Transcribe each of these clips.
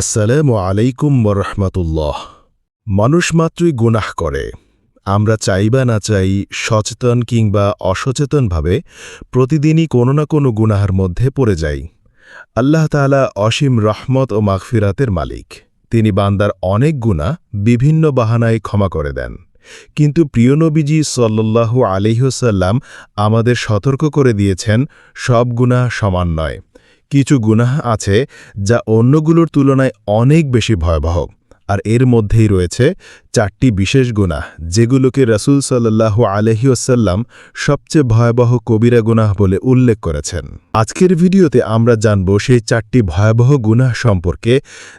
আসসালামু আলাইকুম রহমতুল্লাহ মানুষ মাত্রই গুনাহ করে। আমরা চাই বা না চাই, সচেতন কিংবা অসচেতনভাবে প্রতিদিনই কোনো না কোনো গুনাহার মধ্যে পড়ে যাই। আল্লাহ তাআলা অসীম রহমত ও মাগফিরাতের মালিক। তিনি বান্দার অনেক গুণা বিভিন্ন বাহানায় ক্ষমা করে দেন। কিন্তু প্রিয় নবীজি সল্লাল্লাহু আলিহসাল্লাম আমাদের সতর্ক করে দিয়েছেন, সব গুনাহ সমান নয়। কিছু গুনাহ আছে যা অন্যগুলোর তুলনায় অনেক বেশি ভয়াবহ। আর এর মধ্যেই রয়েছে চারটি বিশেষ গুনাহ, যেগুলোকে রসুল সাল্লাহু আলহিউসাল্লাম সবচেয়ে ভয়াবহ কবিরা গুনাহ বলে উল্লেখ করেছেন। আজকের ভিডিওতে আমরা জানব সেই চারটি ভয়াবহ গুনাহ সম্পর্কে,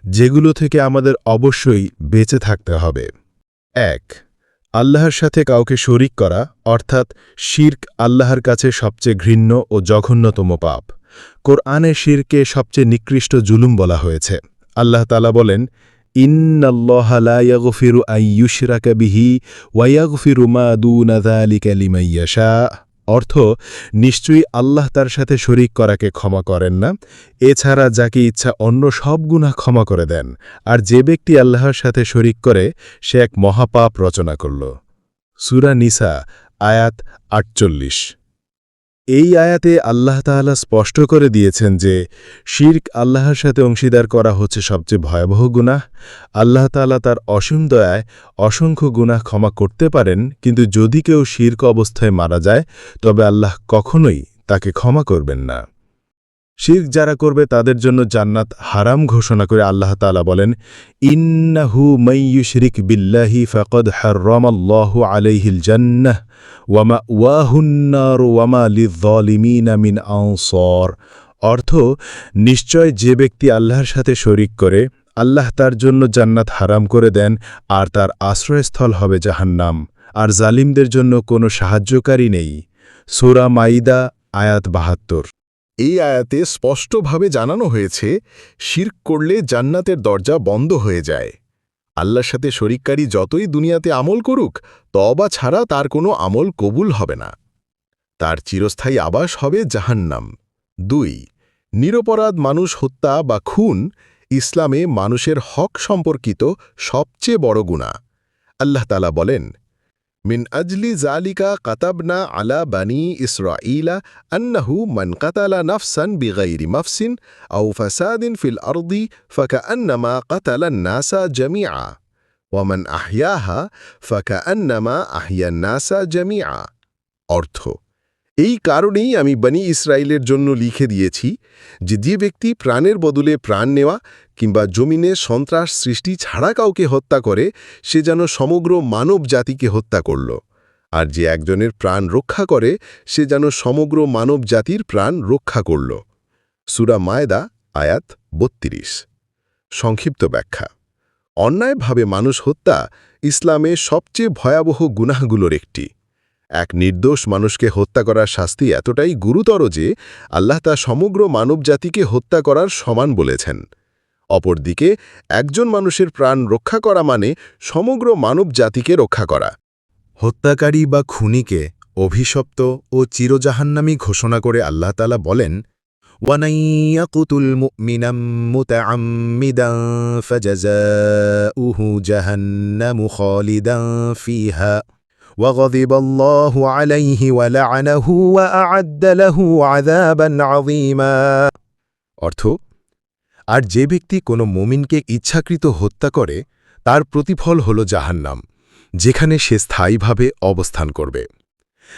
যেগুলো থেকে আমাদের অবশ্যই বেঁচে থাকতে হবে। এক, আল্লাহর সাথে কাউকে শরিক করা, অর্থাৎ শির্ক আল্লাহর কাছে সবচেয়ে ঘৃণ্য ও জঘন্যতম পাপ। কোরআনে শিরকে সবচেয়ে নিকৃষ্ট জুলুম বলা হয়েছে। আল্লাহ তালা বলেন অর্থ, নিশ্চয়ই আল্লাহ তার সাথে শরিক করাকে ক্ষমা করেন না, এছাড়া যাকে ইচ্ছা অন্য সব গুনাহ ক্ষমা করে দেন, আর যে ব্যক্তি আল্লাহর সাথে শরিক করে, সে এক মহাপাপ রচনা করল। সুরা নিসা, আয়াত আটচল্লিশ। এই আয়াতে আল্লাহ তাহলা স্পষ্ট করে দিয়েছেন যে, শির্ক আল্লাহর সাথে অংশীদার করা হচ্ছে সবচেয়ে ভয়াবহ গুনাহ। আল্লাহ তালা তার অসীম দয়ায় অসংখ্য গুনাহ ক্ষমা করতে পারেন, কিন্তু যদি কেউ শির্ক অবস্থায় মারা যায়, তবে আল্লাহ কখনোই তাকে ক্ষমা করবেন না। শির্ক যারা করবে তাদের জন্য জান্নাত হারাম ঘোষণা করে আল্লাহ তালা বলেন, ইন্নাহু মাইয়ুশরিক বিল্লাহি ফকদ হরমাল্লাহু আলাইহিল জান্নাহ ওয়ামা ওয়াহুন্নার ওয়ামা লিদ্দলিমিনা মিন আনসর। অর্থ, নিশ্চয় যে ব্যক্তি আল্লাহর সাথে শরিক করে, আল্লাহ তার জন্য জান্নাত হারাম করে দেন আর তার আশ্রয়স্থল হবে জাহান্নাম, আর জালিমদের জন্য কোনো সাহায্যকারী নেই। সুরা মাইদা, আয়াত বাহাত্তর। এই আয়াতে স্পষ্টভাবে জানানো হয়েছে, শির্ক করলে জান্নাতের দরজা বন্ধ হয়ে যায়। আল্লাহর সাথে শরিককারী যতই দুনিয়াতে আমল করুক তবা ছাড়া তার কোনো আমল কবুল হবে না। তার চিরস্থায়ী আবাস হবে জাহান্নাম। দুই, নিরপরাধ মানুষ হত্যা বা খুন ইসলামে মানুষের হক সম্পর্কিত সবচেয়ে বড় গুণা আল্লাহ তালা বলেন মিন আজলি জালিকা কাতাবনা আলা বানি ইসরাঈলা আন্নাহু মান কাতালা নাফসান বিগাইরি মাফসিন আউ ফাসাদিন ফিল আরদি ফাকাআন্নামা কাতালা নাসা জামিআ ওয়ামান আহিয়াহা ফাকাআন্নামা আহিয়া নাসা জামিআ অর্থ এই কারণেই আমি বনি ইসরায়েলের জন্য লিখে দিয়েছি যে যে ব্যক্তি প্রাণের বদলে প্রাণ নেওয়া কিংবা জমিনে সন্ত্রাস সৃষ্টি ছাড়া কাউকে হত্যা করে, সে যেন সমগ্র মানব জাতিকে হত্যা করল। আর যে একজনের প্রাণ রক্ষা করে, সে যেন সমগ্র মানব জাতির প্রাণ রক্ষা করল। সুরা মায়দা, আয়াত বত্রিশ। সংক্ষিপ্ত ব্যাখ্যা। অন্যায়ভাবে মানুষ হত্যা ইসলামে সবচেয়ে ভয়াবহ গুনাহগুলোর একটি। এক নির্দোষ মানুষকে হত্যা করার শাস্তি এতটাই গুরুতর যে আল্লাহ তা সমগ্র মানবজাতিকে হত্যা করার সমান বলেছেন। অপরদিকে, একজন মানুষের প্রাণ রক্ষা করা মানে সমগ্র মানব জাতিকে রক্ষা করা। হত্যাকারী বা খুনিকে অভিশপ্ত ও চিরজাহান্নামী ঘোষণা করে আল্লাহ তালা বলেন ওয়ানাইয়াকুতুল মুমিনাম মুতাআম্মিদান ফিহা। وغضب الله عليه ولعنه وأعد له عذابا عظيما অর্থ আর যে ব্যক্তি কোনো মুমিনকে ইচ্ছাকৃত হত্যা করে তার প্রতিফল হল জাহান্নাম যেখানে সে স্থায়ীভাবে অবস্থান করবে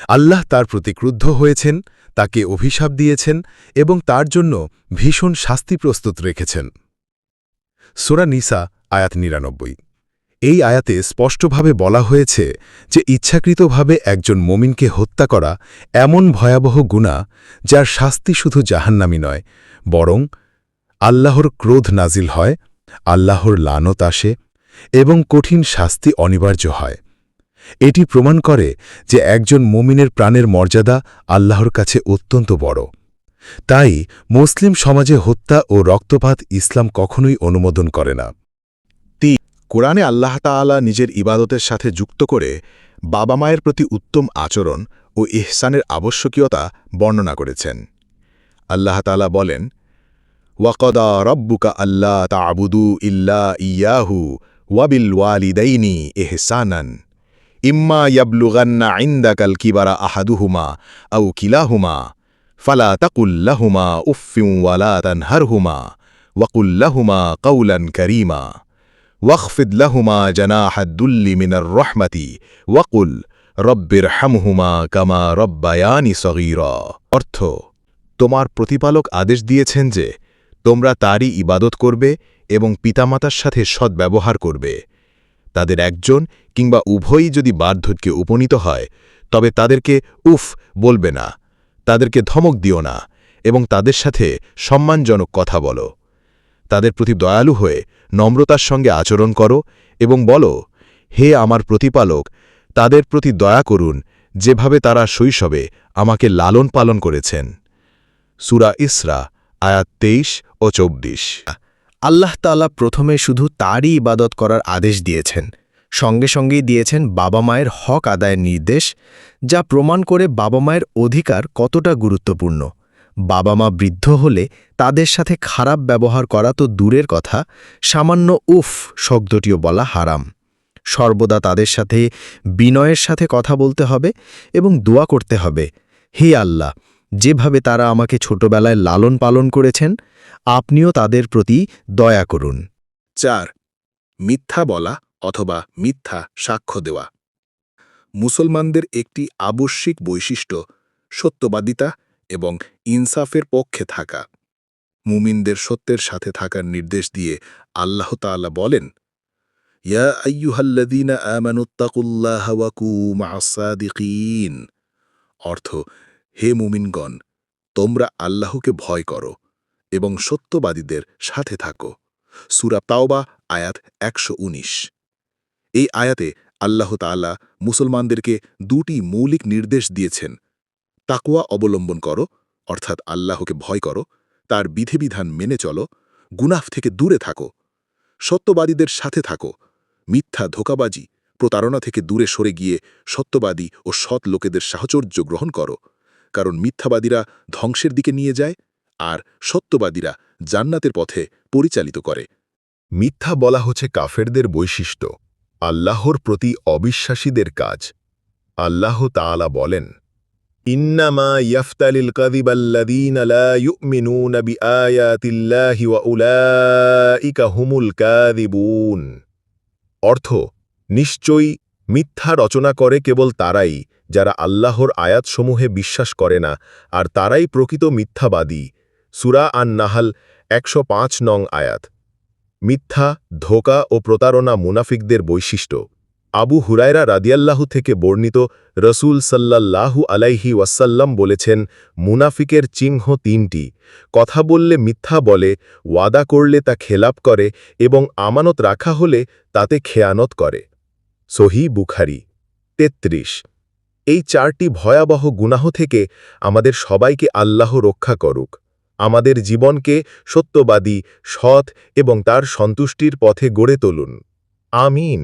আল্লাহ তার প্রতি ক্রুদ্ধ হয়েছেন তাকে অভিশাপ দিয়েছেন এবং তার জন্য ভীষণ শাস্তি প্রস্তুত রেখেছেন সোরা নিসা আয়াত নিরানব্বই এই আয়াতে স্পষ্টভাবে বলা হয়েছে যে ইচ্ছাকৃতভাবে একজন মমিনকে হত্যা করা এমন ভয়াবহ গুণা যার শাস্তি শুধু জাহান্নামি নয়, বরং আল্লাহর ক্রোধ নাজিল হয়, আল্লাহর লানত আসে এবং কঠিন শাস্তি অনিবার্য হয়। এটি প্রমাণ করে যে একজন মমিনের প্রাণের মর্যাদা আল্লাহর কাছে অত্যন্ত বড়। তাই মুসলিম সমাজে হত্যা ও রক্তপাত ইসলাম কখনোই অনুমোদন করে না। কোরআনে আল্লাহ তাআলা নিজের ইবাদতের সাথে যুক্ত করে বাবা মায়ের প্রতি উত্তম আচরণ ও ইহসানের আবশ্যকীয়তা বর্ণনা করেছেন। আল্লাহ তাআলা বলেন, ওয়াকদা রব্বুকা আল্লাহ তাবুদু ইল্লা ইয়াহু ওয়াবিল ওয়ালিদাইনি এহসানান ইম্মা ইয়াবলুগান্না ইন্দাকাল কিবারা আহাদুহুমা আউ কিলাহুমা। ফালা তাকুল্লাহুমা উফিউ ওয়ালা তানহারহুমা। ওয়াকুল্লাহুমা কৌলান করিমা। ওয়াখফিদ লাহুমা জানাহাদ্দুল্লি মিনার রহমাতি ওয়াকুল রব্বির হামহুমা কামা রব্বায়ানি সগীর অর্থ, তোমার প্রতিপালক আদেশ দিয়েছেন যে তোমরা তারই ইবাদত করবে এবং পিতামাতার সাথে সদ্ব্যবহার করবে। তাদের একজন কিংবা উভয়ই যদি বার্ধক্যে উপনীত হয়, তবে তাদেরকে উফ বলবে না, তাদেরকে ধমক দিও না এবং তাদের সাথে সম্মানজনক কথা বলো। তাদের প্রতি দয়ালু হয়ে নম্রতার সঙ্গে আচরণ করো এবং বলো, হে আমার প্রতিপালক, তাদের প্রতি দয়া করুন, যেভাবে তারা শৈশবে আমাকে লালন পালন করেছেন। সুরা ইসরা, আয়াত তেইশ ও চব্বিশ। আল্লাহ তাআলা প্রথমে শুধু তারই ইবাদত করার আদেশ দিয়েছেন। সঙ্গে সঙ্গেই দিয়েছেন বাবা মায়ের হক আদায়ের নির্দেশ, যা প্রমাণ করে বাবা মায়ের অধিকার কতটা গুরুত্বপূর্ণ। বাবা মা বৃদ্ধ হলে তাদের সাথে খারাপ ব্যবহার করা তো দূরের কথা, সামান্য উফ শব্দটিও বলা হারাম। সর্বদা তাদের সাথে বিনয়ের সাথে কথা বলতে হবে এবং দোয়া করতে হবে। হে আল্লাহ, যেভাবে তারা আমাকে ছোটবেলায় লালন পালন করেছেন, আপনিও তাদের প্রতি দয়া করুন। চার, মিথ্যা বলা অথবা মিথ্যা সাক্ষ্য দেওয়া। মুসলমানদের একটি আবশ্যিক বৈশিষ্ট্য, সত্যবাদিতা এবং ইনসাফের পক্ষে থাকা। মুমিনদের সত্যের সাথে থাকার নির্দেশ দিয়ে আল্লাহ তাআলা বলেন, ইয়া অর্থ, হে মুমিনগণ, তোমরা আল্লাহকে ভয় করো এবং সত্যবাদীদের সাথে থাকো। সুরা তাওবা, আয়াত একশো উনিশ। এই আয়াতে আল্লাহ তাআলা মুসলমানদেরকে দুটি মৌলিক নির্দেশ দিয়েছেন। তাকুয়া অবলম্বন করো, অর্থাৎ আল্লাহকে ভয় করো, তার বিধিবিধান মেনে চলো গুনাফ থেকে দূরে থাকো, সত্যবাদীদের সাথে থাকো, মিথ্যা, ধোকাবাজি, প্রতারণা থেকে দূরে সরে গিয়ে সত্যবাদী ও সৎ লোকেদের সাহচর্য গ্রহণ করো, কারণ মিথ্যাবাদীরা ধ্বংসের দিকে নিয়ে যায় আর সত্যবাদীরা জান্নাতের পথে পরিচালিত করে। মিথ্যা বলা হচ্ছে কাফেরদের বৈশিষ্ট্য, আল্লাহর প্রতি অবিশ্বাসীদের কাজ। আল্লাহ তাআলা বলেন ইন্নামা ইয়াফতালিল কাযিবাল্লাযীনা লা ইউমিনুনা বিআয়াতিল্লাহি ওয়া উলাইকা হুমুল কাযিবুন। অর্থ, নিশ্চয়ই মিথ্যা রচনা করে কেবল তারাই, যারা আল্লাহর আয়াতসমূহে বিশ্বাস করে না, আর তারাই প্রকৃত মিথ্যাবাদী। সুরা আন নাহাল একশো পাঁচ নং আয়াত। মিথ্যা, ধোকা ও প্রতারণা মুনাফিকদের বৈশিষ্ট্য। আবু হুরায়রা রাদিয়াল্লাহু থেকে বর্ণিত রসুল সাল্লাল্লাহু আলাইহি ওয়াসাল্লাম বলেছেন, মুনাফিকের চিহ্ন তিনটি। কথা বললে মিথ্যা বলে, ওয়াদা করলে তা খেলাপ করে এবং আমানত রাখা হলে তাতে খেয়ানত করে। সহি বুখারি, তেত্রিশ। এই চারটি ভয়াবহ গুনাহ থেকে আমাদের সবাইকে আল্লাহ রক্ষা করুক। আমাদের জীবনকে সত্যবাদী, সৎ এবং তার সন্তুষ্টির পথে গড়ে তুলুন। আমিন।